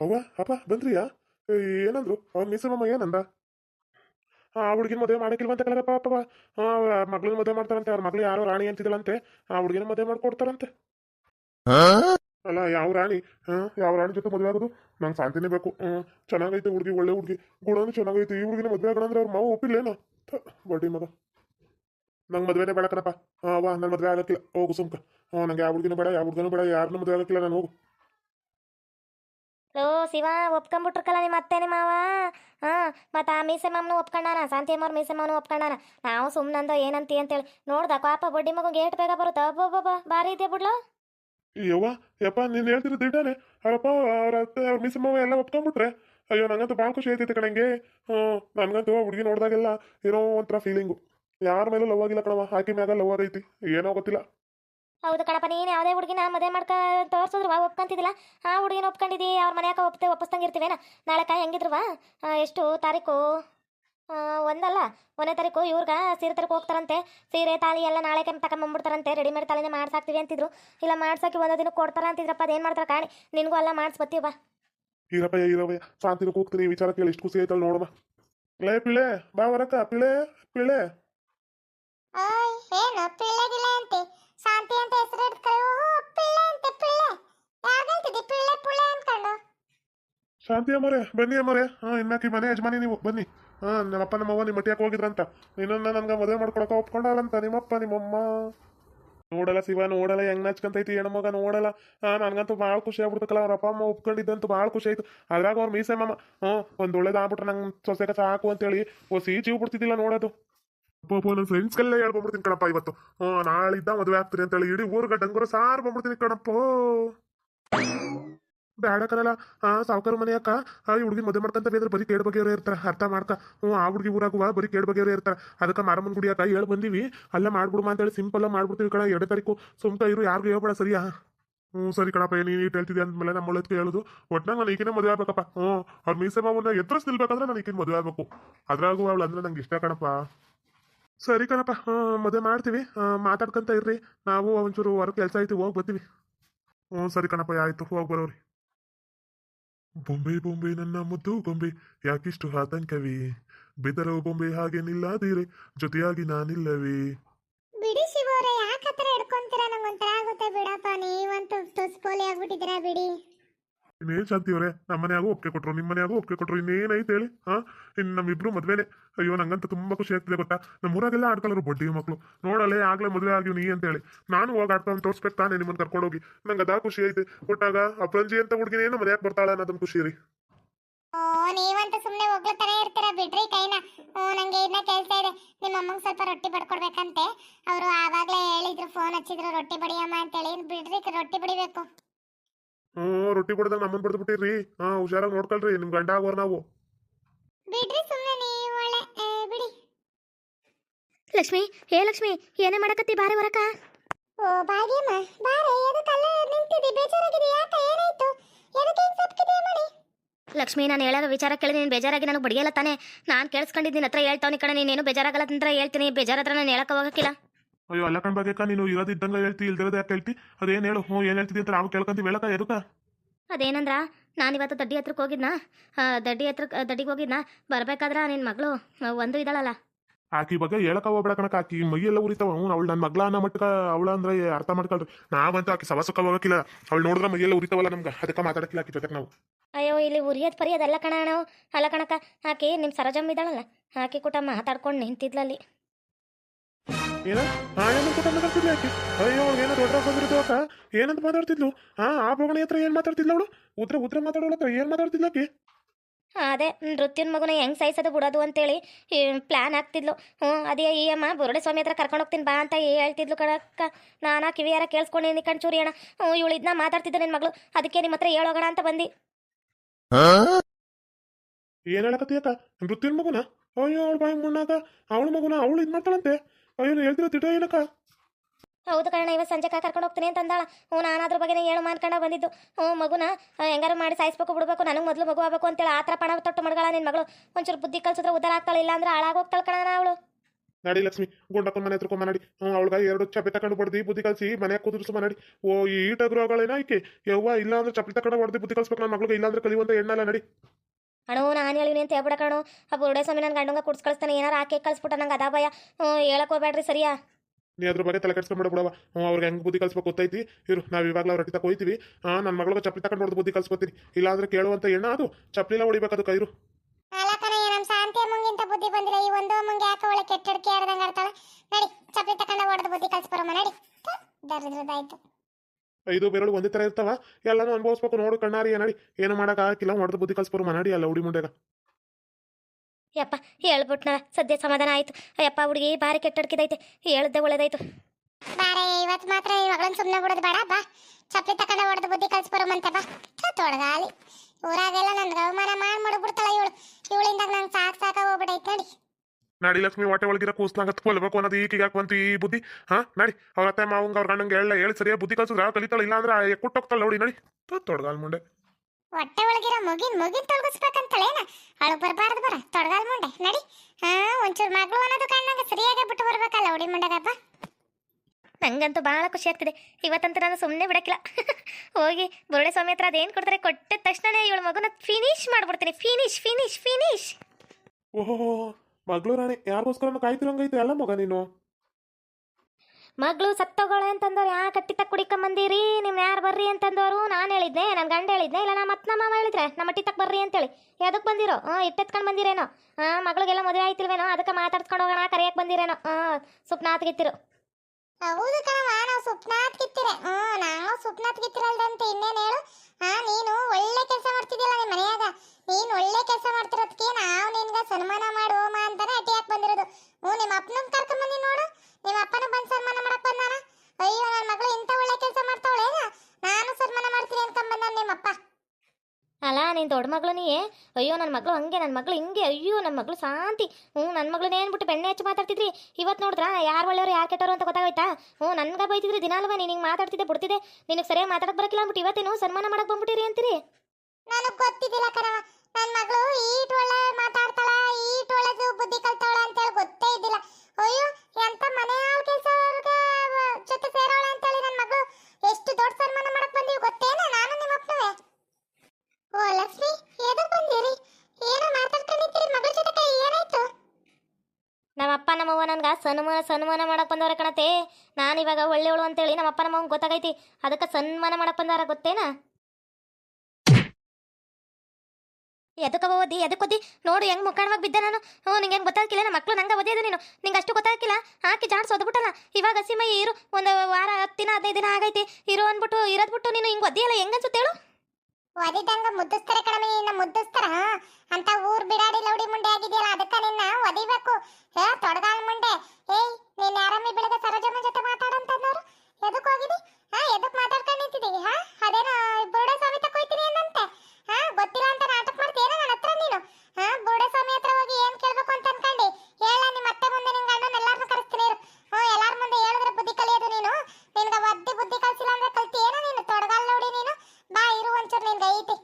ಅವ್ವ, ಅಪ್ಪ, ಬಂದ್ರಿಯಾ? ಏನಂದ್ರು? ಅವ್ನ ಮೀಸಲಮ್ಮ ಏನಂದ? ಆ, ಹುಡುಗಿನ ಮದುವೆ ಮಾಡಕ್ಕಿಲ್ವಂತ ಕಲರಪ್ಪ ಅಪ್ಪ ಮಗಳನ್ನ ಮದುವೆ ಮಾಡ್ತಾರಂತೆ, ಅವ್ರ ಮಗಳು ಯಾರೋ ರಾಣಿ ಅಂತಿದಳಂತೆ ಆ, ಹುಡುಗಿನ ಮದುವೆ ಮಾಡ್ಕೊಡ್ತಾರಂತೆ. ಅಲ್ಲ, ಯಾವ ರಾಣಿ? ಹಾ ಯಾವ ರಾಣಿ ಜೊತೆ ಮದುವೆ ಆಗೋದು? ನಂಗೆ ಶಾಂತಿನೇ ಬೇಕು. ಹ್ಮ್ ಚೆನ್ನಾಗೈತೆ ಹುಡುಗಿ, ಒಳ್ಳೆ ಹುಡುಗಿ. ಗುಣನೂ ಚೆನ್ನಾಗೈತೆ. ಈ ಹುಡುಗಿನ ಮದುವೆ ಆಗೋಣ ಅಂದ್ರೆ ಅವ್ರ ಮಾವ ಒಪ್ಪಿಲ್ಲೇನೋ? ಬಡ್ಡಿ ಮಗ. ನಂಗೆ ಮದುವೆನೇ ಬೇಡ ಕಣಪ್ಪ ಹಾಂ ವಾ ನನ್ನ ಮದುವೆ ಆಗಕ್ಕಿಲ್ಲ. ಹೋಗು ಸುಮ್ಕ. ಹ್ಞೂ ನಂಗೆ ಯಾವ ಹುಡುಗಿನೂ ಬೇಡ ಯಾವ ಹುಡುಗನೂ ಬೇಡ ಯಾರನ್ನೂ ಮದುವೆ ಆಗಕ್ಕಿಲ್ಲ ನಾನು ಹೋಗು. ಲೋ ಶಿವ ಒಪ್ಕೊಂಬಿಟ್ರಕಲ್ಲ ನಿಮ್ಮ ಅತ್ತೆ ನಿಮ್ಮ ಮಾವ? ಹಾಂ ಮತ್ತು ಆ ಮೀಸೆ ಮಾಮನು ಒಪ್ಕೊಂಡಾನ? ಶಾಂತಿ ಅಮ್ಮವ್ರ ಮೀಸೆ ಮಾಮನು ಒಪ್ಕೊಂಡಾನ? ನಾವು ಸುಮ್ಮನಂದ ಏನಂತಿ ಅಂತೇಳಿ. ನೋಡ್ದ ಪಾಪ ಬಡ್ಡಿ ಮಗು ಗೇಟ್ ಬೇಗ ಬರುತ್ತೆ? ಅಬ್ಬಬ್ಬಬ್ಬ ಭಾರಿ ಇದೆ ಬಿಡ್ಲ? ಯವ್ವ ಯಪ್ಪ ನೀನು ಹೇಳ್ತಿರೋ ದಿಟಾನೆ ಅವರಪ್ಪ ಅವ್ರ ಅತ್ತೆ ಅವ್ರ ಮಿಸ್ಸಮ್ಮವ ಎಲ್ಲ ಒಪ್ಕೊಂಡ್ಬಿಟ್ರೆ ಅಯ್ಯೋ ನಂಗಂತೂ ಭಾಳ ಖುಷಿ ಆಯ್ತೈತೆ ಕಣಂಗೆ. ಹ್ಞೂ ನನಗಂತೂ ಹುಡುಗಿ ನೋಡಿದಾಗೆಲ್ಲ ಏನೋ ಒಂಥರ ಫೀಲಿಂಗು ಯಾರ ಮೇಲೂ ಲವ್ ಆಗಿಲ್ಲ ಕಣವ ಆಕೆ ಮ್ಯಾಗ ಲವ್ ಆಗೈತಿ ಏನೋ ಗೊತ್ತಿಲ್ಲ. ಹೌದು ಕಣಪ್ಪ ನೀನು ಯಾವುದೇ ಹುಡುಗಿನ ಮದುವೆ ಮಾಡ್ಕ ತೋರಿಸಿದ್ರು ವಾ ಒಪ್ಕೊಂತಿದ್ದಿಲ್ಲ. ಆ ಹುಡುಗಿನ ಒಪ್ಕೊಂಡಿದ್ದಿ ಅವ್ರ ಮನ್ಯಾಗ ಒಪ್ತೆ ಒಪ್ಪಿಸ್ದಂಗೆ ಇರ್ತೀವೇನ ನಾಳೆ ಕಾಯಿ ಹೆಂಗಿದ್ರುವಾ ಎಷ್ಟು ತಾರೀಕು? ಒಂದಲ್ಲ ಒಂದನೇ ತಾರೀಕು ಇವ್ರಿಗೆ ಸೀರೆ ತರಕ್ಕೆ ಹೋಗ್ತಾರಂತೆ. ಸೀರೆ ತಾಳಿ ಎಲ್ಲ ನಾಳೆ ತಕ ತಗೊಂಬಂದ್ಬಿಡ್ತಾರಂತೆ ರೆಡಿಮೇಡ್ ತಾಳಿನೇ ಮಾಡ್ಸಾಕ್ತೀವಿ ಅಂತಿದ್ರು. ಇಲ್ಲ ಮಾಡ್ಸಾಕಿ ಒಂದೇ ದಿನ ಕೊಡ್ತಾರ ಅಂತಿದ್ರಪ್ಪ ಅದೇನು ಮಾಡ್ತಾರೆ ಕಾಣಿ ನಿನಗೂ ಅಲ್ಲ ಮಾಡಿಸ್ ಬತ್ತೀವ ಬಾ ಈರಪ್ಪಯ್ಯ ಈರವಯ್ಯ ಶಾಂತಿನ ಕೂಗ್ತೀನಿ ಈ ವಿಚಾರ ಕೇಳಿ ಎಷ್ಟು ಖುಷಿ ಆಯ್ತಲ್ಲ ನೋಡಮ್ಮ. ಲೇ ಪಿಳೆ ಬಾ ವರಕ್ಕ ಪಿಳೆ ಪಿಳ್ಳೆ ಓಯ್ ಪಿಳ್ಳೆ ಅಂತೆ. ಶಾಂತಿ ಅಂತ ಹೆಸರು ಇಡ್ತಾರೆ ಓಹೋ, ಪಿಳ್ಳೆ ಅಂತೆ, ಪಿಳ್ಳೆ. ಪಿಳ್ಳೆ ಪುಳ್ಳೆ ಶಾಂತಿ ಅಮ್ಮರೇ, ಬನ್ನಿ ಅಮ್ಮರೇ. ಹಾ, ಇನ್ನಾಕಿ ಮನೆ ಯಜಮಾನಿ ನೀವು, ಬನ್ನಿ. ಹಾ, ನಮ್ಮಪ್ಪ ನಮ್ಮವ್ವ ನಿಮ್ಮ ಮಟ್ಟಿಯಾಕೆ ಹೋಗಿದ್ರಂತ. ಇನ್ನೊಂದು ನನ್ಗೆ ಮದುವೆ ಮಾಡ್ಕೊಳಕ ಒಪ್ಕೊಂಡಾರಂತ ನಿಮ್ಮಪ್ಪ, ನಿಮ್ಮಮ್ಮ. ನೋಡಲ್ಲ ಶಿವ, ನೋಡಲ್ಲ, ಹೆಂಗ್ ನಾಚ್ಕಂತೈತಿ ಹೆಣ್ಮಗ ನೋಡಲ್ಲ. ಹಾ, ನನಗಂತೂ ಭಾಳ ಖುಷಿ ಆಗ್ಬಿಡ್ತಕ್ಕಲ್ಲ ಅವ್ರ ಅಪ್ಪ, ಅಮ್ಮ ಒಪ್ಕೊಂಡಿದ್ದಂತೂ ಭಾಳ ಖುಷಿ ಆಯ್ತು. ಅದ್ರಾಗ ಅವ್ರ ಮೀಸೆ ಮಾಮ ಹ್ಞೂ ಒಂದು ಒಳ್ಳೇದಾಗ್ಬಿಟ್ರೆ ನಂಗೆ ಸೊಸೆ ಕಸ ಹಾಕು ಅಂತೇಳಿ ಸಿಹಿ ಜೀವ ಬಿಡ್ತಿದ್ದಿಲ್ಲ ನೋಡೋದು. ಅಪ್ಪ ನನ್ನ ಫ್ರೆಂಡ್ಸ್ಗೆಲ್ಲ ಹೇಳ್ಕೊಂಡ್ಬಿಡ್ತೀನಿ ಕಣಪ್ಪ ಇವತ್ತು. ಹ್ಞೂ ನಾಳಿದ್ದ ಮದುವೆ ಆಗ್ತೀರಿ ಅಂತ ಹೇಳಿ ಇಡೀ ಊರ್ಗ ಡಂಗುರ ಸಾರ್ ಬಂದ್ಬಿಡ್ತೀನಿ ಕಣಪ್ಪ. ಬೇಡ ಕರಲ್ಲ ಆ, ಸಾವುಕಾರ ಮನೆ ಅಕ್ಕ. ಆ ಹುಡುಗಿ ಮದುವೆ ಮಾಡ್ಕಂತ ಬೇದ್ರೆ ಬರೀ ಕೇಡ್ ಬಗೆಯವ್ರು ಇರ್ತಾರೆ. ಅರ್ಥ ಮಾಡ್ಕ. ಹ್ಞೂ ಆ ಹುಡುಗಿ ಊರಾಗುವ ಬರೀ ಕೇಡ್ ಬಗೆಯವ್ರು ಇರ್ತಾರೆ. ಅದಕ್ಕೆ ಮಾರಮ್ಮನ ಗುಡಿಯಾಕ ಹೇಳಿ ಬಂದೀವಿ. ಅಲ್ಲ ಅಂತ ಅಂತೇಳಿ ಸಿಂಪಲ್ ಮಾಡ್ಬಿಡ್ತೀವಿ ಕಣ. ಎರಡು ತಾರೀಕು ಸುಮ್ಕ ಇರು, ಯಾರಿಗೂ ಹೇಳ್ಬೇಡ ಸರಿಯಾ? ಹ್ಞೂ ಸರಿ ಕಣಪ್ಪ ನೀನು ನೀಟ್ ಹೇಳ್ತಿದ್ದೆ ಅಂದ್ಮೇಲೆ ನಮ್ಮ ಒಳ್ಳೇದಕ್ಕೆ ಹೇಳೋದು. ಒಟ್ನಾಗ ನಾನು ಈಗಿನ ಮದುವೆ ಆಗ್ಬೇಕಪ್ಪ. ಹ್ಞೂ ಅವ್ರ ಮೀಸೆ ಮಾವನ್ನ ಎದುರಿಸ್ ನಿಲ್ಬೇಕಂದ್ರೆ ನಾನು ಈಗಿನ ಮದುವೆ ಆಗ್ಬೇಕು. ಅದ್ರಾಗೂ ಅವಳು ಅಂದ್ರೆ ನಂಗೆ ಇಷ್ಟ ಕಣಪ್ಪ. ಸರಿ ಕಣಪ್ಪ ಮದುವೆ ಮಾಡ್ತೀವಿ. ಮಾತಾಡ್ಕಂತ ಇರ್ರಿ. ನಾವು ಒಂಚೂರು ಹೊರ ಕೆಲಸ ಐತಿ, ಹೋಗಿ ಬರ್ತೀವಿ. ಹ್ಞೂ, ಸರಿ ಕಣಪ್ಪ, ಆಯ್ತು, ಹೋಗಿ ಬರೋರಿ. ಬೊಂಬೆ ಬೊಂಬೆ, ನನ್ನ ಮುದ್ದು ಬೊಂಬೆ, ಯಾಕಿಷ್ಟು ಆತಂಕವೇ ಬೆದರೋ ಬೊಂಬೆ ಹಾಗೆ ನಿಲ್ಲಾದೀರೆ, ಜೊತೆಯಾಗಿ ನಾನಿಲ್ಲವೇ? ಬಿಡಿ ಶಿವರೇ, ಯಾಕೆ ಆಗುತ್ತೆ ಬಿಡಪ್ಪ, ನೀವಂತೂ ಬಿಡಿ. ಇನ್ನೇನ್ ಅವರೇ? ನಮ್ಮ ಮನೆಯಾಗೂ ಒಪ್ಪಿಗೆ ಕೊಟ್ರು ನಿಮ್ಮ ಮನೆಯಾಗೂ ಒಪ್ಪಿಗೆ ಕೊಟ್ರು ಇನ್ನೇನೈತೆ ಹೇಳಿ, ಹಾ? ಇನ್ನು ನಮ್ಮಿಬ್ರು ಮದ್ವೆನೆ. ಅಯ್ಯೋ, ನಂಗಂತ ತುಂಬಾ ಖುಷಿ ಆಗ್ತಿದೆ ಗೊತ್ತಾ? ನಮ್ಮ ಊರಾಗೆಲ್ಲ ಆಡ್ಕೊಳ್ಳೋರು ಬಡ್ಡಿ ಮಕ್ಕಳು ನೋಡಲೇ, ಆಗ್ಲೇ ಮದುವೆ ಆಗಿವ್ ನೀ ಅಂತ ಹೇಳಿ. ನಾನು ಹೋಗಿ ಅಂತ ತೋರಿಸ್ಬೇಕು ತಾನೇ ನಿಮ್ಮನ್ನ ಕರ್ಕೊಂಡೋಗಿ. ನಂಗೆ ಅದಾ ಖುಷಿ ಐತೆ ಕೊಟ್ಟಾಗ ಅಪ್ರಂಜಿ ಅಂತ ಹುಡುಗಿನೇನು ಮನ್ಯಾಗ ಬರ್ತಾಳ ಅನ್ನೋದೊಂದು ಖುಷಿ ರೀ. ನೀವಂತೂ ಸುಮ್ಮನೆ ಹೋಗ್ಲತ್ತಾನೆ ಇರ್ತೀರ ಬಿಡ್ರಿ ಕೈನ. ನಂಗೆ ಇದನ್ನ ಕೇಳ್ತಾ ಇದೆ. ನಿಮ್ಮ ಅಮ್ಮಂಗೆ ಸ್ವಲ್ಪ ರೊಟ್ಟಿ ಬಡ್ಕೊಡ್ಬೇಕಂತೆ. ಅವರು ಆವಾಗಲೇ ಹೇಳಿದ್ರು ಫೋನ್ ಹಚ್ಚಿದ್ರು, ರೊಟ್ಟಿ ಬಡಿಯಮ್ಮ ಅಂತೇಳಿ. ಬಿಡ್ರಿ ರೊಟ್ಟಿ ಬಡಿಬೇಕು. ಹ್ಞೂ ರೊಟ್ಟಿ ಬಡ್ದಾಗ ನಮ್ಮನ್ ಬಡ್ದು ಬಿಟ್ಟಿರಿ ಹಾ ಹುಷಾರಾಗಿ ನೋಡ್ಕೊಳ್ರಿ ನಿಮ್ ಗಂಡ ಆಗೋರ್ ನಾವು. ಬಿಡ್ರಿ ಸುಮ್ಮನೆ ನೀವು ಒಳ್ಳೆ ಏ, ಬಿಡಿ. ಲಕ್ಷ್ಮಿ ಹೇ ಲಕ್ಷ್ಮಿ ಏನೇ ಮಾಡಕತ್ತಿ ಬಾರಿ ಹೊರಕ? ಓ ಭಾಗ್ಯಮ್ಮ ಬಾರೆ ಎದಕ್ಕಲ್ಲ ನಿಂತಿದ್ದಿ? ಬೇಜಾರಾಗಿದೆ ಯಾಕೆ ಏನಾಯ್ತು? ಎದಕ್ಕೆ ಹಿಂಗ್ ಸಪ್ಕಿದೆ ಮಾಡಿ ಲಕ್ಷ್ಮಿ ನಾನು ಹೇಳೋ ವಿಚಾರ ಕೇಳಿ ನೀನು ಬೇಜಾರಾಗಿ ನನಗೆ ಬಡಿಯಲ್ಲ ತಾನೆ. ನಾನು ಕೇಳಿಸ್ಕೊಂಡಿದ್ದೀನಿ ಹತ್ರ ಹತ್ರ ಹೇಳ್ತಾವ್ನಿ ಕಡೆ ನೀನೇನು ಬೇಜಾರಾಗಲ್ಲ ಅಂತ ಹೇಳ್ತೀನಿ. ಬೇಜಾರ ಹತ್ರ ನಾನು ಹೇಳಕ್ಕೆ ಹೋಗಕ್ಕಿಲ್ಲ. ಅಯ್ಯೋ ಅಲ್ಲ ಕಣ್ ಬಗ್ಗೆ ನೀನು ಇರೋದಿದ್ದಂಗ ಹೇಳ್ತಿ ಇಲ್ದಿರೋದು ಯಾಕೆ ಹೇಳ್ತಿ? ಅದೇನು ಹೇಳು? ಹ್ಞೂ ಏನು ಹೇಳ್ತಿದ್ದೆ ಅಂತ ನಾವು ಕೇಳ್ಕೊಂತೀವಿ ಹೇಳಕ ಎದಕ್ಕ? ಅದೇನಂದ್ರ ನಾನು ಇವತ್ತು ದಡ್ಡಿ ಹತ್ರಕ್ಕೆ ಹೋಗಿದ್ನಾ? ದಡ್ಡಿ ಹತ್ರ ದಡ್ಡಿಗೆ ಹೋಗಿದ್ನಾ? ಬರ್ಬೇಕಾದ್ರ ನಿನ್ನ ಮಗಳು ಒಂದು ಇದಳಲ್ಲ. ಆಕಿ ಬಗ್ಗೆ ಹೇಳಕ ಹೋಗ್ಬೇಡ ಕಣಕ ಆಕಿ ಮೈ ಎಲ್ಲ ಉರಿತಾವ ಹ್ಞೂ ಅವಳು ನನ್ನ ಮಗ್ಳ ಅನ್ನೋ ಮಟ್ಟಕ ಅವಳ ಅಂದ್ರೆ ಅರ್ಥ ಮಾಡ್ಕೊಳ್ರಿ. ನಾವಂತ ಆಕಿ ಸುಖ ಹೋಗಕ್ಕಿಲ್ಲ ಅವಳು ನೋಡಿದ್ರೆ ಮೈ ಎಲ್ಲ ಉರಿತಾವಲ್ಲ ನಮ್ಗೆ ಅದಕ್ಕೆ ಮಾತಾಡಕ್ಕಿಲ್ಲ ಆಕಿ ಜೊತೆ ನಾವು. ಅಯ್ಯೋ ಇಲ್ಲಿ ಉರಿಯೋದು ಪರಿಯೋದಲ್ಲ ಕಣ ನಾವು ಅಲ್ಲ ಕಣಕ ಆಕಿ ನಿಮ್ಮ ಸರಜಮ್ಮ ಇದ್ದಾಳಲ್ಲ ಆಕಿ ಕೂಟ ಮಾತಾಡ್ಕೊಂಡು ನಿಂತಿದ್ಲಲ್ಲಿ. ಏನ? ಹಾ ಏನಂತ ಮಾತಾಡ್ತಿದ್ಲು ಆಕಿ ಅಯ್ಯೋ ಏನೋ ದೊಡ್ಡ ಬಂದಿರೋದು ಅಕ್ಕ ಏನಂತ ಮಾತಾಡ್ತಿದ್ಲು? ಹಾ ಆ ಬೋಗಣಿ ಹತ್ರ ಏನು ಮಾತಾಡ್ತಿದ್ಲು ಅವಳು? ಉತ್ತರ ಉತ್ತರ ಮಾತಾಡೋಳ ಹತ್ರ ಏನ್ ಮಾತಾಡ್ತಿದ್ಲು ಆಕಿ? ಅದೇ ನೃತ್ಯನ ಮಗುನ ಹೆಂಗ್ ಸಾಯಿಸೋದು ಬಿಡೋದು ಅಂತೇಳಿ ಪ್ಲ್ಯಾನ್ ಆಗ್ತಿದ್ಲು ಹ್ಞೂ ಅದೇ ಈ ಅಮ್ಮ ಬುರುಡೆ ಸ್ವಾಮಿ ಹತ್ರ ಕರ್ಕೊಂಡು ಹೋಗ್ತೀನಿ ಬಾ ಅಂತ ಹೇಳ್ತಿದ್ಲು ಕಣಕ್ಕ. ನಾನಾ ಕಿವಿಯಾರ ಕೇಳಿಸ್ಕೊಂಡಿನಿ ಕಣ್ ಚೂರಿ ಅಣ್ಣ. ಹ್ಞೂ ಇವಳು ಇದನ್ನ ಮಾತಾಡ್ತಿದ್ದೆ ನಿನ್ನ ಮಗಳು. ಅದಕ್ಕೆ ನಿಮ್ಮ ಹತ್ರ ಹೇಳೋಗೋಣ ಅಂತ ಬಂದು. ಏನ್ ಹೇಳಕತ್ತೀಯಕ್ಕ ನೃತ್ಯನ ಮಗುನ? ಅಯ್ಯೋ ಅವಳು ಬಾಯಿ ಮುಣ್ಣಾಕ ಅವಳು ಮಗುನ? ಅವಳು ಇದು ಮಾಡ್ತಾಳಂತೆ ಅಯ್ಯೋ ಹೇಳ್ತಿರೋ ತಿಟ ಏನಕ್ಕ? ಹೌದು ಕಣ ಇವತ್ತು ಸಂಜೆ ಕರ್ಕೊಂಡು ಹೋಗ್ತೀನಿ ಅಂತ ಅಂದಾಳ ಹ್ಞೂ ನಾನು ಅದ್ರ ಬಗ್ಗೆ ಹೇಳು ಮಾಡ್ಕೊಂಡ ಬಂದಿದ್ದು. ಹ್ಞೂ ಮಗುನ ಹೆಂಗಾರು ಮಾಡಿ ಸಾಯಿಸ್ಬೇಕು ಬಿಡಬೇಕು ನನಗೆ ಮೊದಲು ಮಗು ಆಗಬೇಕು ಅಂತೇಳಿ ಆ ಥರ ಪಣ ತೊಟ್ಟು ಮಡ್ಗಳ ನಿನ್ನ ಮಗಳು. ಒಂಚೂರು ಬುದ್ಧಿ ಕಲ್ಸಿದ್ರೆ ಉದ್ದಾರ ಆಗ್ತಾಳೆ ಇಲ್ಲ ಅಂದ್ರೆ ಹಾಳಾಗೋಗ್ತಾಳೆ ಕಣ ಅವಳು. ನಡಿ ಲಕ್ಷ್ಮಿ ಗುಂಡಕ್ಕ ಮನೆ ಹತ್ರಕೊಂಡ್ ನಡಿ. ಹ್ಞೂ ಅವಳ್ಗ ಎರಡು ಚಪ್ಪೆ ತಕೊಂಡು ಬಡ್ದು ಬುದ್ಧಿ ಕಲ್ಸಿ ಮನೆ ಕುದುರ್ಸು ನಡಿ. ಓ ಈಟ ಟಗ್ರೋಗಳೇನ ಈಕೆ. ಯವ್ವ ಇಲ್ಲ ಅಂದ್ರೆ ಚಪ್ಪಲಿ ತಕೊಂಡು ಬಡ್ದು ಬುದ್ಧಿ ಕಲ್ಸ್ಬೇಕು ನನ್ನ ಮಗಳಿಗೆ ಇಲ್ಲ ಅಂದ್ರೆ ಕಲಿಯುವಂತ ಹೆಣ್ಣಲ್ಲ ನಡಿ. ಅಣ್ಣು ನಾನು ಹೇಳಿನಿ ಅಂತ ಹೇಳ್ಬಿಡ ಕಣೋ. ಆ ಬುರುಡೆ ಸ್ವಾಮಿ ನನ್ನ ಗಂಡಂಗ ಕುಡ್ಸ್ ಕಳಿಸ್ತಾನೆ ಏನಾರು ಹಾಕಿ ಕಳಿಸ್ಬಿಟ್ಟ ನಂಗೆ ಅದಾ ಭಯ. ಹೇಳಕ್ ಹೋಗ್ಬೇಡ್ರಿ ಸರಿಯಾ? ನೀ ಅದ್ರ ಬಗ್ಗೆ ತಲೆ ಕೆಡ್ಸ್ಕೊಂಡ್ಬಿಡ ಬಿಡವ ಅವ್ರಿಗೆ ಹೆಂಗ್ ಬುದ್ಧಿ ಕಲ್ಸ್ಬೇಕು ಗೊತ್ತೈತಿ? ಇರು ನಾವು ಇವಾಗಲ ಅವ್ರ ರೊಟ್ಟಿ ಹೋಯ್ತೀವಿ. ಹಾಂ ನನ್ನ ಮಗಳಿಗೆ ಚಪ್ಪಲಿ ತಕೊಂಡು ಹೊಡೆದು ಬುದ್ಧಿ ಕಲ್ಸ್ಕೊತೀನಿ. ಇಲ್ಲಾಂದ್ರೆ ಕೇಳುವಂತ ಎಣ್ಣ ಅದು. ಚಪ್ಪಲಿಲ್ಲ ಹೊಡಿಬೇಕು ಅದು ಕೈರು. ಶಾಂತಿ ಅಮ್ಮಂಗಿಂತ ಬುದ್ಧಿ ಬಂದಿಲ್ಲ. ಈ ಒಂದು ಅಮ್ಮಂಗೆ ಯಾಕೆ ಒಳ್ಳೆ ಕೆಟ್ಟಡಿಕೆ ಆಡ್ದಂಗೆ ಆಡ್ತಾಳೆ. ನಡಿ ಚಪ್ಪಲಿ ತಕೊಂಡ ಹೊಡೆದು ಬುದ್ಧಿ ಕಲ್ಸ್ಬರಮ್ಮ ನಡಿ. ದರಿದ್ರದಾಯ್ತು. ಐದು ಬೆರಳು ಒಂದೇ ಥರ ಇರ್ತಾವ? ಎಲ್ಲಾನು ಅನುಭವಿಸ್ಬೇಕು ನೋಡು ಕಣ್ಣಾರಿ ಏನಾಡಿ? ಏನು ಮಾಡಕ್ ಆಗಿಲ್ಲ ಹೊಡೆದು ಬುದ್ಧಿ ಕಲ್ಸ್ಬರು ಮನಾಡಿ ಅಲ್ಲ ಹುಡಿ ಮುಂಡೆಗ ಯಪ್ಪ ಹೇಳ್ಬಿಟ್ನ ಸದ್ಯ ಸಮಾಧಾನ ಆಯ್ತು. ಯಪ್ಪ ಹುಡುಗಿ ಬಾರಿ ಕೆಟ್ಟಡ್ಕಿದೈತೆ. ಹೇಳ್ದೆ ಒಳ್ಳೇದಾಯ್ತು. ಬಾರೆ ಇವತ್ತು ಮಾತ್ರ ಈ ಮಗಳನ್ನ ಸುಮ್ಮನೆ ಬಿಡೋದು ಬೇಡ ಬಾ. ಚಪ್ಪಲಿ ತಕೊಂಡ ಹೊಡೆದು ಬುದ್ಧಿ ಕಲ್ಸ್ಬರಮ್ಮಂತೆ ಬಾ. ತೊಡಗಾಲಿ. ಊರಾಗೆಲ್ಲ ನನ್ಗೆ ಅವಮಾನ ಮಾಡಿ ಮಾಡ್ಬಿಡ್ತಾಳ ಇವಳು. ಇವಳಿಂದಾಗ ನಂಗೆ ಸಾಕು ಸಾಕ ಹೋಗ್ಬಿಟ್ಟೈತೆ ನಡಿ. ನಡಿ ಲಕ್ಷ್ಮಿ ಹೊಟ್ಟೆ ಒಳಗಿರ ಕೂಸ್ನಾಗ ಕೊಲ್ಬೇಕು ಅನ್ನೋದು ಈಗ ಯಾಕೆ ಬಂತು ಈ ಬುದ್ಧಿ? ಹಾ ನಡಿ ಅವ್ರ ಅತ್ತೆ ಮಾವಂಗ ಅವ್ರ ಗಂಡಂಗೆ ಹೇಳ ಹೇಳಿ ಸರಿಯಾಗಿ ಬುದ್ಧಿ ಕಲ್ಸಿದ್ರ? ಕಲಿತಾಳ ಇಲ್ಲ ಅಂದ್ರೆ ಕುಟ್ಟೋಗ್ತಾಳ ನೋಡಿ ನಡಿ. ತೊಡಗಾಲ್ ಮುಂಡೆ. ಹೊಟ್ಟೆ ಒಳಗಿರೋ ಮುಗಿನ್ ಮುಗಿನ್ ತೊಳಗಿಸ್ಬೇಕಂತಳೇನ? ಅವಳು ಬರಬಾರ್ದು ಬರ ತೊಡಗಾಲ್ ಮುಂಡೆ. ನಡಿ. ಹಾ ಒಂಚೂರು ಮಗಳು ಅನ್ನೋದು ಕಣ್ಣಾಗ ಸರಿಯಾಗಿ ಬಿಟ್ಟು ಬರ್ಬೇಕಲ್ಲ ಉಡಿ ಮುಂಡಗಪ್ಪ. ನಂಗಂತೂ ಭಾಳ ಖುಷಿ ಆಗ್ತಿದೆ. ಇವತ್ತಂತ ನಾನು ಸುಮ್ಮನೆ ಬಿಡಕ್ಕಿಲ್ಲ. ಹೋಗಿ ಬುರುಡೆ ಸ್ವಾಮಿ ಹತ್ರ ಅದೇನು ಕೊಡ್ತಾರೆ ಕೊಟ್ಟ ತಕ್ಷಣನೇ ಇವಳ ಮಗುನ ಫಿನಿಶ್ ಮಾಡ್ಬಿಡ್ತೀನಿ. ಫಿನಿಶ್ ಫಿನಿಶ್ ಫಿನಿಶ್ ಓಹೋ ಮಗಳು ರಾಣಿ ಯಾರಿಗೋಸ್ಕರ ಕಾಯ್ತಿರಂಗೈತೆ ಅಲ್ಲ ಮಗ ನೀನು? ಮಗಳು ಸತ್ತೋಗೋಳೆ ಅಂತಂದವ್ರು ಯಾ ಕಟ್ಟಿ ತಕ್ಕ ಕುಡಿಕೊಂಬಂದಿರಿ? ನಿಮ್ಮ ಯಾರು ಬರ್ರಿ ಅಂತಂದವರು ನಾನು ಹೇಳಿದ್ದೆ ನನ್ನ ಗಂಡ ಹೇಳಿದ್ದೆ ಇಲ್ಲ ನಮ್ಮ ಮತ್ತೆ ನಮ್ಮ ಮಾವ ಹೇಳಿದ್ರೆ ನಮ್ಮ ಅಟ್ಟಿ ತಕ್ಕ ಬರ್ರಿ ಅಂತೇಳಿ. ಎದಕ್ಕೆ ಬಂದಿರೋ? ಹಾಂ ಇಟ್ಟೆತ್ಕೊಂಡು ಬಂದಿರೇನೋ? ಹಾಂ ಮಗಳಿಗೆಲ್ಲ ಮದುವೆ ಆಯ್ತಿಲ್ವೇನೋ? ಅದಕ್ಕೆ ಮಾತಾಡ್ಸ್ಕೊಂಡು ಹೋಗೋಣ ಕರೆಯಕ್ಕೆ ಬಂದಿರೇನೋ? ಹಾಂ ಸುಪ್ನಾತ್ಗಿತ್ತಿರು ಹೌದು ಕಣವ ನಾವು ಸುಪ್ನಾಥ್ ಕಿತ್ತಿರೆ ಹ್ಮ್ ನಾವು ಸುಪ್ನಾಥ್ ಕಿತ್ತಿರಲ್ದಂತೆ ಇನ್ನೇನು ಹೇಳು? ಹಾ ನೀನು ಒಳ್ಳೆ ಕೆಲಸ ಮಾಡ್ತಿದ್ದೀಯಲ್ಲ ನಿಮ್ಮ ಮನೆಯಾಗ? ನೀನ್ ಒಳ್ಳೆ ಕೆಲಸ ಮಾಡ್ತಿರೋದಕ್ಕೆ ನಾವು ನಿನ್ಗ ಸನ್ಮಾನ ಮಾಡುವಮ್ಮ ಅಂತಾನೆ ಅಟ್ಟಿ ಹಾಕಿ ಬಂದಿರೋದು. ಹ್ಞೂ ನಿಮ್ಮ ಅಪ್ಪನ ಕರ್ಕೊಂಡ್ ಬಂದಿ ನೋಡು. ನಿಮ್ಮ ಅಪ್ಪನ ಬಂದು ಸನ್ಮಾನ ಮಾಡಕ್ ಬಂದಾನ? ಅಯ್ಯೋ ನನ್ನ ಮಗಳು ಇಂಥ ಒಳ್ಳೆ ಕೆಲಸ ಮಾಡ್ತಾವಳೆ. ನಾನು ಸನ್ಮಾನ ಮಾಡ್ತೀನಿ ಅನ್ಕೊಂಡ್ ಬಂದಾನ ನಿಮ್ಮಪ್ಪ ಅಲ್ಲ ನಿನ್ ದೊಡ್ಡ ಮಗಳು ನೀ ಅಯ್ಯೋ ನನ್ನ ಮಗಳು ಹಂಗೆ ನನ್ನ ಮಗಳು ಹಿಂಗೆ. ಅಯ್ಯೋ ನನ್ನ ಮಗಳು ಶಾಂತಿ. ಹ್ಞೂ ನನ್ನ ಮಗಳನ್ನ ಏನ್ಬಿಟ್ಟು ಬೆಣ್ಣೆ ಹಚ್ಚಿ ಮಾತಾಡ್ತಿದ್ರಿ. ಇವತ್ತು ನೋಡಿದ್ರಾ? ಯಾರು ಒಳ್ಳೆಯವರು, ಯಾರು ಕೆಟ್ಟವರು ಅಂತ ಗೊತ್ತಾಗೋಯ್ತಾ? ಹ್ಞೂ, ನನ್ಗೆ ಬೈತಿದ್ರಿ, ದಿನಾಲ್ವ ನೀನು ಹಿಂಗೆ ಮಾತಾಡ್ತಿದ್ದೆ, ಬಿಡ್ತಿದ್ದೆ. ನಿನಗೆ ಸರಿಯಾಗಿ ಮಾತಾಡಕ್ಕೆ ಬರಕಿಲ್ಲ ಅಂದ್ಬಿಟ್ಟು ಇವತ್ತೇನು ಸನ್ಮಾನ ಮಾಡಕ್ಕೆ ಬಂದ್ಬಿಟ್ಟಿರಿ ಅಂತೀರಿ? ನನಗ್ ಗೊತ್ತಿದ್ದಿಲ್ಲ ಕಣವ ನನ್ನ ಮಗಳು ಈಟ್ ಒಳ್ಳೆ ಮಾತಾಡ್ತಾಳ, ಈಟ್ ಒಳ್ಳೆದು ಬುದ್ಧಿ ಕಲ್ತಾಳ ಅಂತೇಳಿ ಗೊತ್ತೇ ಇದ್ದಿಲ್ಲ. ಅಯ್ಯೋ, ಎಂತ ಮನೆ ಹಾಳು ಕೆಲಸ ಜೊತೆ ಸೇರೋಳ ಅಂತೇಳಿ ನನ್ನ ಮಗಳು ಎಷ್ಟು ದೊಡ್ಡ ಸನ್ಮಾನ ಮಾಡಕ್ ಬಂದೀವಿ ಗೊತ್ತೇನ ನಾನು ನಿಮ್ಮ ಅಪ್ಪನವೇ ಓ, ಲಕ್ಷ್ಮಿ, ಎದಕ್ ಬಂದಿರಿ? ಏನೋ ಮಾತಾಡ್ಕೊಂಡಿದ್ದೀರಿ ಮಗಳ ಜೊತೆ ಏನಾಯ್ತು? ನಮ್ಮ ಅಪ್ಪ ನಮ್ಮವ್ವ ನನ್ಗೆ ಸನ್ಮಾನ ಸನ್ಮಾನ ಮಾಡಕ್ಕೆ ಬಂದವ್ರ ಕಣತೆ. ನಾನು ಇವಾಗ ಒಳ್ಳೆಯವಳು ಅಂತೇಳಿ ನಮ್ಮ ಅಪ್ಪ ನಮ್ಮವ್ವ ಗೊತ್ತಾಗೈತಿ. ಅದಕ್ಕೆ ಸನ್ಮಾನ ಮಾಡಕ್ಕೆ ಬಂದಾರ ಗೊತ್ತೇನಾ? ಎದಕ್ಕೆ ಓದಿ ಎದಕ್ ಓದಿ ನೋಡು, ಹೆಂಗ್ ಮುಖಾಣವಾಗಿ ಬಿದ್ದೆ ನಾನು. ಹ್ಞೂ, ನಿಂಗೆ ಹೆಂಗೆ ಗೊತ್ತಾಗಿಲ್ಲ ನಮ್ಮ ಮಕ್ಕಳು ನಂಗೆ ಓದಿಯೋದು ನೀನು. ನಿಂಗೆ ಅಷ್ಟು ಗೊತ್ತಾಗಿಲ್ಲ ಹಾಕಿ ಜಾಡ್ಸ್ ಓದ್ಬಿಟ್ಟಲ್ಲ ಇವಾಗ ಹಸಿಮೈ ಇರು. ಒಂದು ವಾರ, ಹತ್ತು ದಿನ, ಹದಿನೈದು ದಿನ ಆಗೈತಿ. ಇರು ಅಂದ್ಬಿಟ್ಟು, ಇರೋದ್ಬಿಟ್ಟು ನೀನು ಹಿಂಗೆ ಒದಿಯಲ್ಲ ಹೆಂಗ್ ಅನ್ಸುತ್ತೆ ಹೇಳು? ಒದಿದಂಗ ಮುದ್ದಿಸ್ತಾರೆ ಕಣಮಿ ನಿನ್ನ ಮುದ್ದಿಸ್ತಾರ. ಅಂತ ಊರ್ ಬಿಡಾಡಿ ಲೌಡಿ ಮುಂಡೆ ಆಗಿದೆಯಲ್ಲ, ಅದಕ್ಕ ನಿನ್ನ ಒದಿಬೇಕು. ಹೇ, ತೊಡಗಾಲ್ ಮುಂಡೆ. ಏಯ್, ನೀನ್ ಆರಾಮಿ ಬೆಳಗ್ಗೆ ಸರೋಜಮ್ಮ ಜೊತೆ ಮಾತಾಡಂತಂದವ್ರು ಎದಕ್ ಹೋಗಿದಿ? ಹಾ, ಎದಕ್ ಮಾತಾಡ್ಕೊಂಡ್ ನಿಂತಿದ್ದೀವಿ ಹಾ, ಅದೇನ ಬುರುಡೆ ಸ್ವಾಮಿ ತಕ ಹೋಯ್ತೀನಿ ಏನಂತೆ ಹಾ ಗೊತ್ತಿಲ್ಲ ಅಂತ ನಾಟಕ ಮಾಡ್ತೀಯ ನನ್ನ ಹತ್ರ ನೀನು ಹಾ ಬುರುಡೆ ಸ್ವಾಮಿ ಹತ್ರ ಹೋಗಿ ಏನ್ ಕೇಳ್ಬೇಕು ಅಂತ ಅನ್ಕಂಡಿ ಹೇಳ ನಿಮ್ಮ ಅತ್ತೆ ಮುಂದೆ ನಿನ್ ಗಂಡನ ಎಲ್ಲಾರ್ನು ಕರೆಸ್ತೀನಿ ಇರು ಹ್ಞೂ ಎಲ್ಲಾರ ಮುಂದೆ ಹೇಳಿದ್ರೆ ಬುದ್ಧಿ ಕಲಿಯೋದು ನೀನು ನಿನ್ಗ ಒದ್ದಿ ಬುದ್ಧಿ ಕಲ್ಸಿಲ್ಲ ಅಂದ್ರೆ ಕಲ್ತಿಯೇನ ನೀನು ತೊಡಗಾಲ್ ನೋಡಿ ನೀನು ಬಾ ಇರು ಒಂಚೂರು ನಿನ್ಗೆ ಐತಿ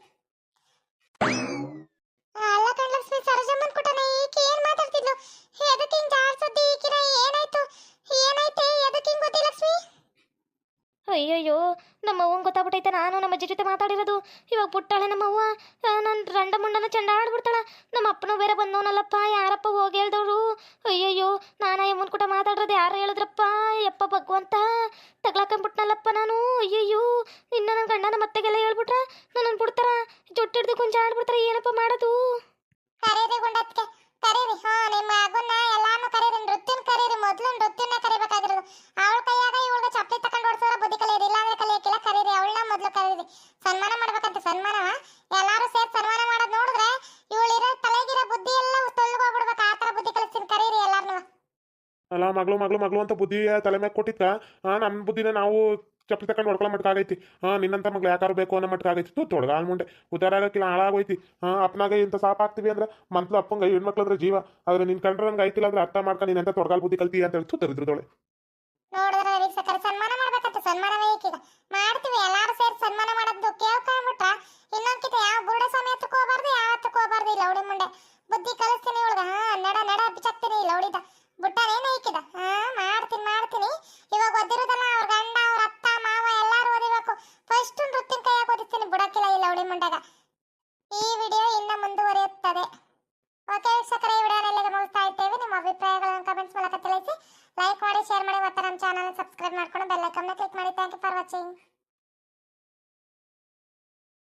ಅಲ್ಲ ಕಣ್ಲಕ್ಷ್ಮಿ ಸರೋಜಮ್ಮನ್ ಕುಟನೆ ಈಕೆ ಏನ್ ಮಾತಾಡ್ತಿದ್ಲು ಎದಕ್ಕೆ ಹಿಂಗ್ ಜಾಡ್ಸದ್ದಿ ಈಕಿನ ಏನಾಯ್ತು ಏನೈತೆ ಎದಕ್ಕೆ ಹಿಂಗ್ ಗೊತ್ತಿ ಲಕ್ಷ್ಮಿ ಅಯ್ಯಯ್ಯೋ, ನಮ್ಮ ಅವ್ವಂಗೆ ಗೊತ್ತಾಗ್ಬಿಟ್ಟೈತೆ ನಾನು ನಮ್ಮ ಅಜ್ಜಿ ಜೊತೆ ಮಾತಾಡಿರೋದು. ಇವಾಗ ಪುಟ್ಟಾಳೆ ನಮ್ಮವ್ವ ನನ್ನ ರಂಡ ಮುಂಡನ ಚಂಡ ಆಡ್ಬಿಡ್ತಾಳ ನಮ್ಮ ಅಪ್ಪನೂ ಬೇರೆ ಬಂದವನಲ್ಲಪ್ಪ, ಯಾರಪ್ಪ ಹೋಗಿ ಹೇಳ್ದವ್ರು? ಅಯ್ಯಯ್ಯೋ, ನಾನು ಯಮ್ಮನ ಕೂಟ ಮಾತಾಡಿರೋದು ಯಾರು ಹೇಳಿದ್ರಪ್ಪ? ಯಪ್ಪ ಭಗವಂತ, ತಗ್ಲಾಕಂಬಿಟ್ನಲ್ಲಪ್ಪ ನಾನು. ಅಯ್ಯಯ್ಯೋ ಇನ್ನ ನನ್ನ ಗಂಡನ ಮತ್ತೆಗೆಲ್ಲ ಹೇಳ್ಬಿಟ್ರ? ನನ್ನ ಬಿಡ್ತಾರ? ಜೊಟ್ಟು ಹಿಡ್ದು ಕುಂಚ ಆಡ್ಬಿಡ್ತಾರ ಏನಪ್ಪ ಮಾಡೋದು? ಕರೀರಿ ಗುಂಡತ್ಕೆ, ಕರೀರಿ. ಹಾ ನಿಮ್ಮ ಮಗುನ ಎಲ್ಲಾನು ಕರೀರಿ, ನೃತ್ಯನ್ ಕರೀರಿ, ಮೊದ್ಲು ನೃತ್ಯನೇ ಕರಿಬೇಕಾಗಿರೋದು. ಅವಳ ಕೈಯಾಗ ಇವಳಿಗೆ ಚಪ್ಪಲಿ ಓಡಿಸೋರ ಬುದ್ಧಿ ಕಲಿಯೋದು ಇಲ್ಲಾಂದ್ರೆ ಕಲಿಯಕ್ಕಿಲ್ಲ ಕರೀರಿ ಅವಳನ್ನ ಮೊದಲು ಕರೀರಿ ಸನ್ಮಾನ ಮಾಡ್ಬೇಕಂತ ಸನ್ಮಾನ ಎಲ್ಲಾರು ಸೇರಿ ಸನ್ಮಾನ ಮಾಡೋದ್ ನೋಡಿದ್ರೆ ಇವಳಿರೋ ತಲೆಗಿರೋ ಬುದ್ಧಿ ಎಲ್ಲ ತೊಳ್ಗೋಗ್ಬಿಡ್ಬೇಕು ಆ ತರ ಬುದ್ಧಿ ಕಲಿಸ್ತೀನಿ, ಕರೀರಿ ಎಲ್ಲಾರನು. ಅಲ್ಲ, ಮಗಳು ಮಗಳು ಮಗಳು ಅಂತ ಬುದ್ಧಿ ತಲೆ ಮ್ಯಾಗ ಕೊಟ್ಟಿತ್ತ ಹಾ ನಮ್ಮ ಬುದ್ಧಿನ ನಾವು ಚಪ್ಪಲಿ ತಕೊಂಡು ಹೊಡ್ಕೊಳ್ಳೋ ಮಟ್ಟ ಆಗೈತಿ. ಹಾ ನಿನ್ನಂತ ಮಗ್ಳು ಯಾಕಾರು ಬೇಕು ಅನ್ನೋ ಮಟ್ಟ ಆಗೈತಿ. ತು ತೊಡ್ಗಾಲ್ ಮುಂಡೆ ಉದ್ದಾರ ಆಗಕ್ಕಿಲ್ಲ ಹಾಳಾಗೋಯ್ತಿ. ಹಾ ಅಪ್ಪನಾಗ ಇಂಥ ಸಾಪ್ ಆಗ್ತೀವಿ ಅಂದ್ರೆ ಮಂತ್ಲು ಅಪ್ಪಂಗ ಹೆಣ್ಮಕ್ಳು ಅಂದ್ರೆ ಜೀವ. ಆದ್ರೆ ನಿನ್ ಕಂಡ್ರೆ ನಂಗೆ ಐತಿಲ್ಲ ಅಂದ್ರೆ ಅರ್ಥ ಮಾಡ್ಕೊಂಡು ನೀನಂತ ತೊಡಗಾಲ್ ಬುದ್ಧಿ ಕಲ್ತಿ ಅಂತ ಹೇಳಿ ತರಿದ್ರದೊಳೆ ಬುದ್ಧಿ ಕಲಿಸ್ತೀನಿ ಹುಡುಗ ಹಾ, ನಡ ನಡ ಬಿಚ್ಚತ್ತೀನಿ ಇಲ್ಲ ಹೊಡಿದ ಬುಟ್ಟನೇನ ಹಾಕಿದ ಹಾ, ಮಾಡ್ತೀನಿ ಮಾಡ್ತೀನಿ. ಇವಾಗ ಒದ್ದಿರೋದಲ್ಲ ಅವ್ರ ಗಂಡ, ಅವ್ರ ಅತ್ತ ಮಾವ ಎಲ್ಲಾರು ಓದಿಬೇಕು ಫಸ್ಟ್ ನೃತ್ಯ ಕೈಯಾಗ ಓದಿಸ್ತೀನಿ. ಬುಡಕ್ಕಿಲ್ಲ ಇಲ್ಲ ಹುಡಿ ಮುಂಡಾಗ.